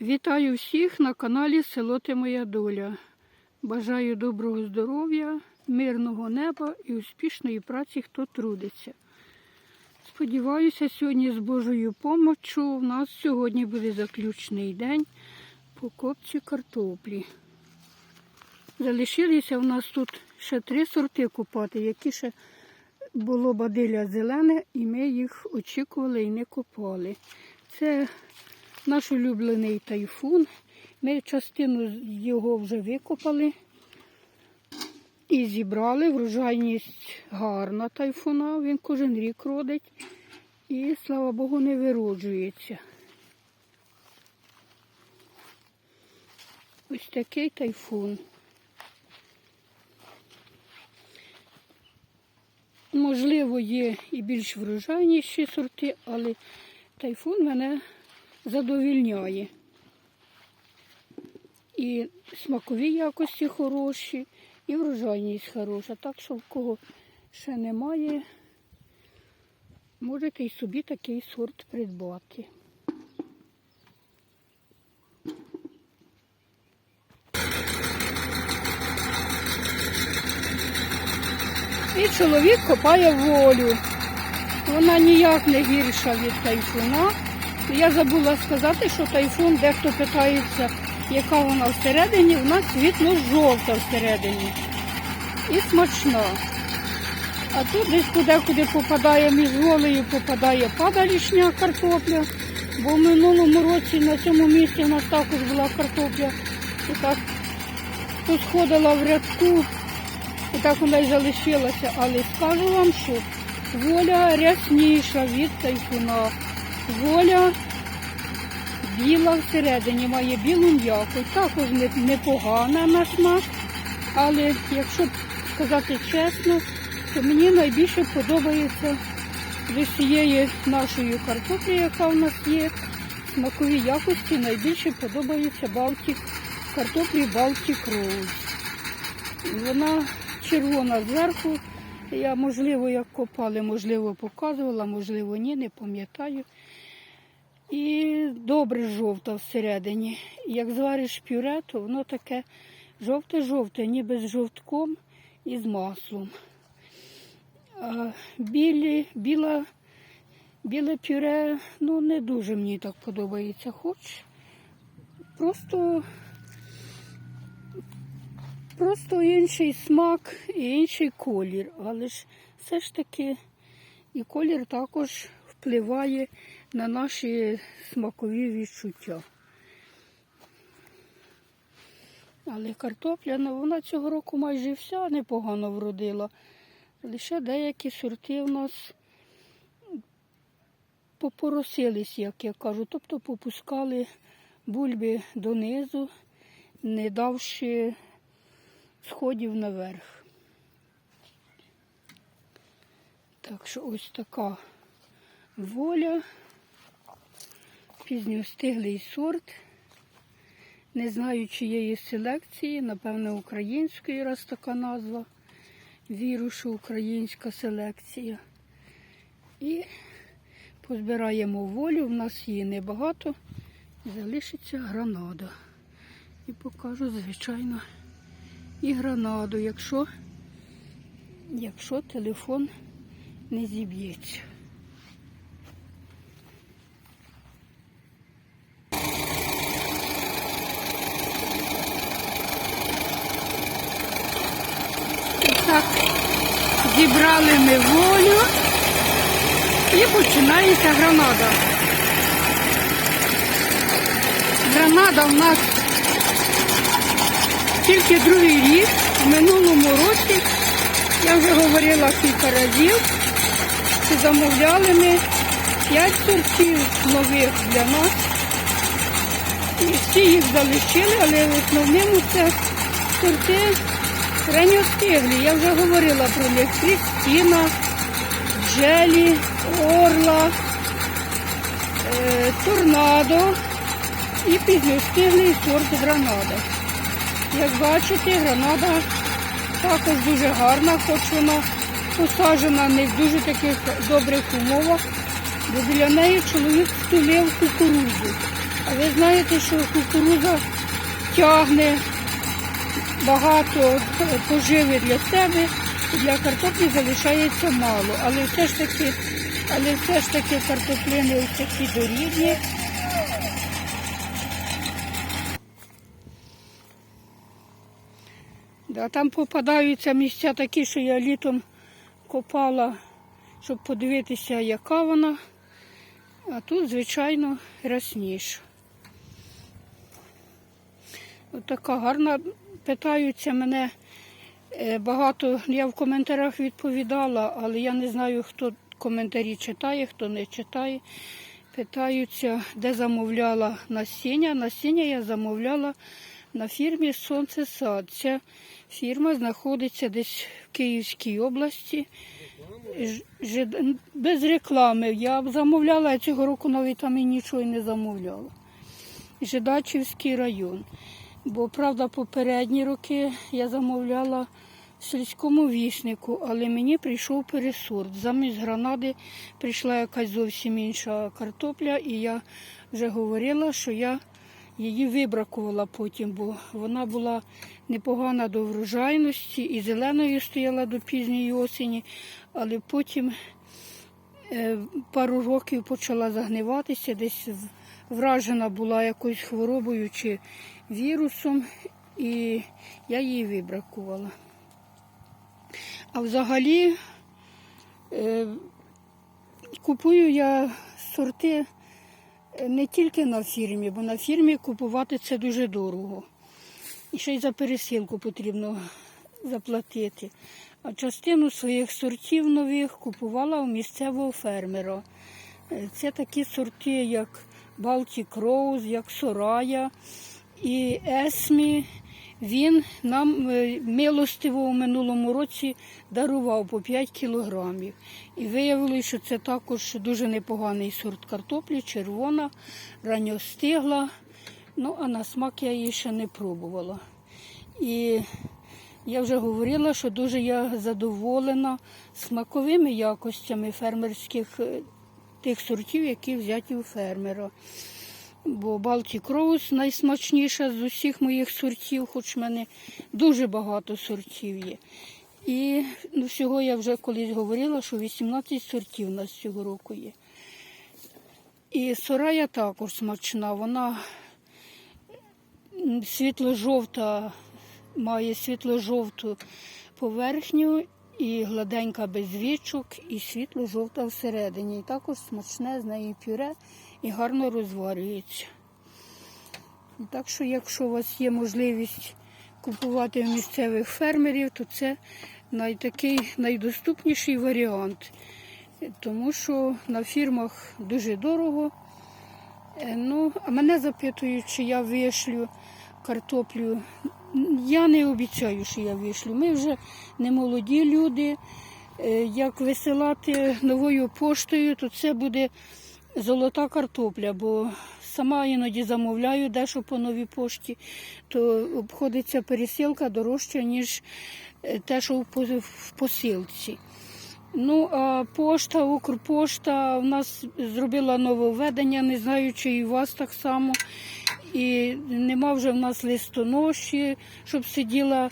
Вітаю всіх на каналі Село Ти Моя Доля. Бажаю доброго здоров'я, мирного неба і успішної праці, хто трудиться. Сподіваюся, сьогодні з Божою помочю у нас сьогодні буде заключний день по копці картоплі. Залишилися у нас тут ще три сорти копати, які ще було бадилля зелене, і ми їх очікували і не копали. Це наш улюблений тайфун. Ми частину його вже викопали і зібрали. Врожайність гарна тайфуна, він кожен рік родить і, слава Богу, не вироджується. Ось такий тайфун. Можливо, є і більш врожайніші сорти, але тайфун мене задовільняє. І смакові якості хороші, і врожайність хороша. Так що в кого ще немає, можете і собі такий сорт придбати. І чоловік копає волю. Вона ніяк не гірша від тайфуна. Я забула сказати, що тайфун, дехто питається, яка вона всередині, вона світло-жовта всередині. І смачна. А тут десь куди-куди попадає між волею, попадає падалішня картопля. Бо в минулому році на цьому місці в нас також була картопля. І так посходила в рядку, і так вона й залишилася. Але скажу вам, що воля рясніша від тайфуна. Воля біла всередині, має білу м'яку. Також не- непогана на смак. Але якщо сказати чесно, то мені найбільше подобається з усієї нашої картоплі, яка в нас є. Смакові якості найбільше подобається Балтік, картоплі Балтік Роуз. Вона червона зверху. Я, можливо, як копали, можливо, показувала, можливо, ні, не пам'ятаю. І добре жовта всередині. Як звариш пюре, то воно таке жовте-жовте, ніби з жовтком і з маслом. А білі, біла, біле пюре, ну не дуже мені так подобається. Хоч просто, просто інший смак і інший колір. Але ж все ж таки і колір також впливає на наші смакові відчуття. Але картопля, ну, вона цього року майже вся непогано вродила. Лише деякі сорти в нас попоросились, як я кажу, тобто попускали бульби донизу, не давши сходів наверх. Так що ось така воля, пізньостиглий сорт. Не знаю, чиєї селекції, напевно, української, раз така назва. Віру, що українська селекція. І позбираємо волю, в нас її небагато, залишиться гранада. І покажу, звичайно, і гранаду, якщо, якщо телефон не зіб'ється. Так, зібрали ми волю і починається гранада. Гранада в нас тільки другий рік. В минулому році, я вже говорила кілька разів, що замовляли ми 5 сортів нових для нас. І всі їх залишили, але в основному це сорти ранньостиглі. Я вже говорила про них. Крістіна, Джелі, Орла, е, Торнадо і пізньостиглий сорт гранада. Як бачите, гранада також дуже гарна, хоч вона посаджена не в дуже таких добрих умовах, бо біля неї чоловік стулив кукурудзу. А ви знаєте, що кукурудза тягне багато поживи для себе, для картоплі залишається мало. Але все ж таки, але все ж таки картоплини такі дорідні. Да, там попадаються місця такі, що я літом копала, щоб подивитися, яка вона. А тут, звичайно, рясніша. От така гарна. Питаються мене е, багато. Я в коментарях відповідала, але я не знаю, хто коментарі читає, хто не читає. Питаються, де замовляла насіння. Насіння я замовляла на фірмі Сонцесад. Ця фірма знаходиться десь в Київській області. Ж- Без реклами. Я б замовляла, а цього року навіть там і нічого не замовляла. Жидачівський район. Бо, правда, попередні роки я замовляла в сільському віснику, але мені прийшов пересорт. Замість гранади прийшла якась зовсім інша картопля, і я вже говорила, що я її вибракувала потім, бо вона була непогана до врожайності і зеленою стояла до пізньої осені, але потім е, пару років почала загниватися, десь вражена була якоюсь хворобою чи вірусом, і я її вибракувала. А взагалі е, купую я сорти не тільки на фірмі, бо на фірмі купувати це дуже дорого. І ще й за пересилку потрібно заплатити. А частину своїх сортів нових купувала у місцевого фермера. Е, Це такі сорти, як Baltic Rose, як Сорая і Есмі. Він нам е, милостиво у минулому році дарував по 5 кілограмів. І виявилося, що це також дуже непоганий сорт картоплі, червона, ранньостигла. Ну, а на смак я її ще не пробувала. І я вже говорила, що дуже я задоволена смаковими якостями фермерських е, тих сортів, які взяті у фермера. Бо Baltic Rose найсмачніша з усіх моїх сортів, хоч в мене дуже багато сортів є. І ну, всього я вже колись говорила, що 18 сортів у нас цього року є. І сорая також смачна, вона світло-жовта, має світло-жовту поверхню і гладенька без вічок, і світло-жовта всередині. І також смачне з неї пюре і гарно розварюється. Так що, якщо у вас є можливість купувати в місцевих фермерів, то це найтакий найдоступніший варіант. Тому що на фірмах дуже дорого. Е, Ну, а мене запитують, чи я вишлю картоплю. Я не обіцяю, що я вишлю. Ми вже не молоді люди. Е, Як висилати новою поштою, то це буде золота картопля, бо сама іноді замовляю дещо по новій пошті, то обходиться пересилка дорожча, ніж е, те, що в по- в посилці. Ну, а пошта, Укрпошта в нас зробила нововведення, не знаю, чи і у вас так само. І нема вже в нас листоноші, щоб сиділа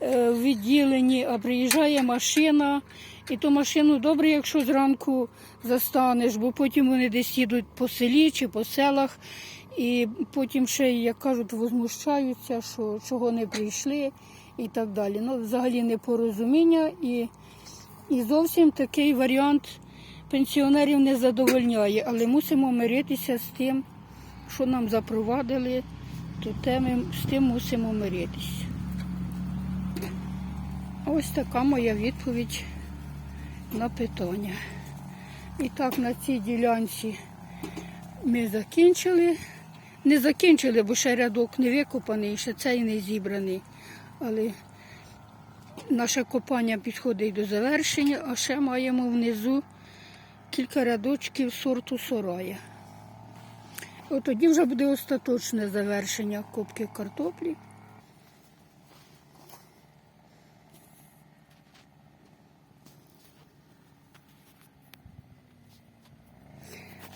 в відділенні, а приїжджає машина. І ту машину добре, якщо зранку застанеш, бо потім вони десь їдуть по селі чи по селах. І потім ще, як кажуть, возмущаються, що чого не прийшли і так далі. Ну, взагалі непорозуміння і. І зовсім такий варіант пенсіонерів не задовольняє, але мусимо миритися з тим, що нам запровадили, то те з тим мусимо миритися. Ось така моя відповідь на питання. І так на цій ділянці ми закінчили. Не закінчили, бо ще рядок не викопаний, ще цей не зібраний. Але Наше копання підходить до завершення, а ще маємо внизу кілька рядочків сорту сорая. От тоді вже буде остаточне завершення копки картоплі.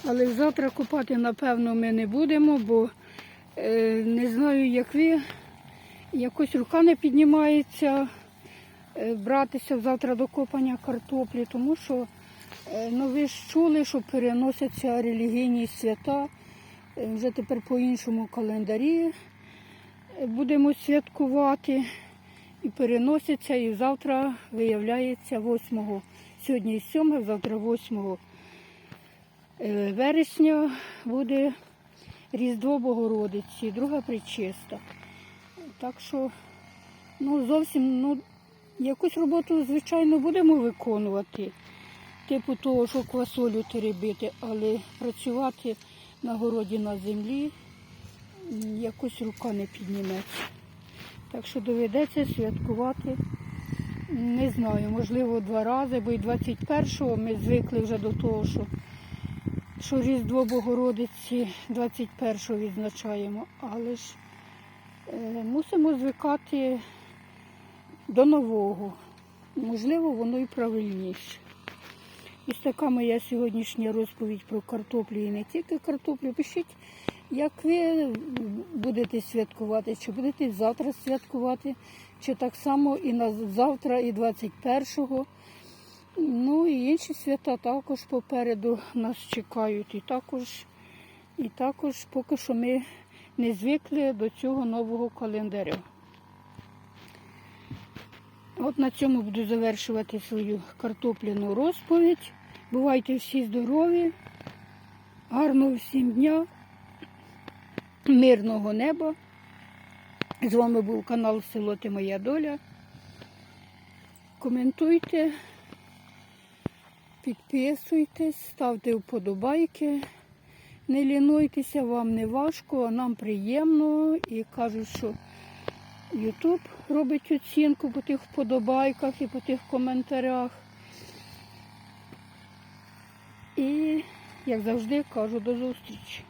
Але завтра копати, напевно, ми не будемо, бо е, не знаю, як ви, якось рука не піднімається е, братися завтра до копання картоплі, тому що е, ну, ви ж чули, що переносяться релігійні свята. Е, Вже тепер по іншому календарі е, будемо святкувати і переносяться. І завтра виявляється 8, сьогодні 7, завтра 8 е, вересня буде Різдво Богородиці, друга причиста. Так що ну, зовсім ну, якусь роботу, звичайно, будемо виконувати, типу того, що квасолю теребити, але працювати на городі на землі якось рука не підніметься. Так що доведеться святкувати. Не знаю, можливо, два рази, бо і 21-го ми звикли вже до того, що, що Різдво Богородиці 21-го відзначаємо, але ж е, мусимо звикати до нового. Можливо, воно і правильніше. Ось така моя сьогоднішня розповідь про картоплю і не тільки картоплю. Пишіть, як ви будете святкувати, чи будете завтра святкувати, чи так само і на завтра, і 21-го. Ну і інші свята також попереду нас чекають. І також, і також поки що ми не звикли до цього нового календаря. От на цьому буду завершувати свою картопляну розповідь. Бувайте всі здорові, гарного всім дня, мирного неба. З вами був канал Село Ти Моя Доля. Коментуйте, підписуйтесь, ставте вподобайки. Не лінуйтеся, вам не важко, а нам приємно. І кажуть, що Ютуб робить оцінку по тих вподобайках і по тих коментарях. І, як завжди, кажу до зустрічі.